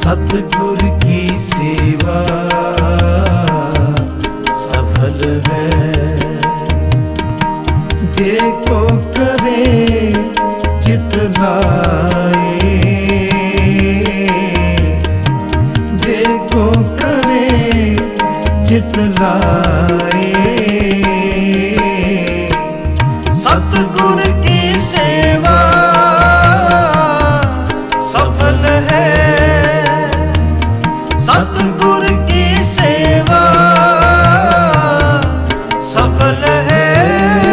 सतगुर की सेवा सफल है जे को करे चित लाए जे को करे चित लाए सतगुर की सेवा सफल है ਸਤਗੁਰ ਕੀ ਸੇਵਾ ਸਫਲ ਹੈ?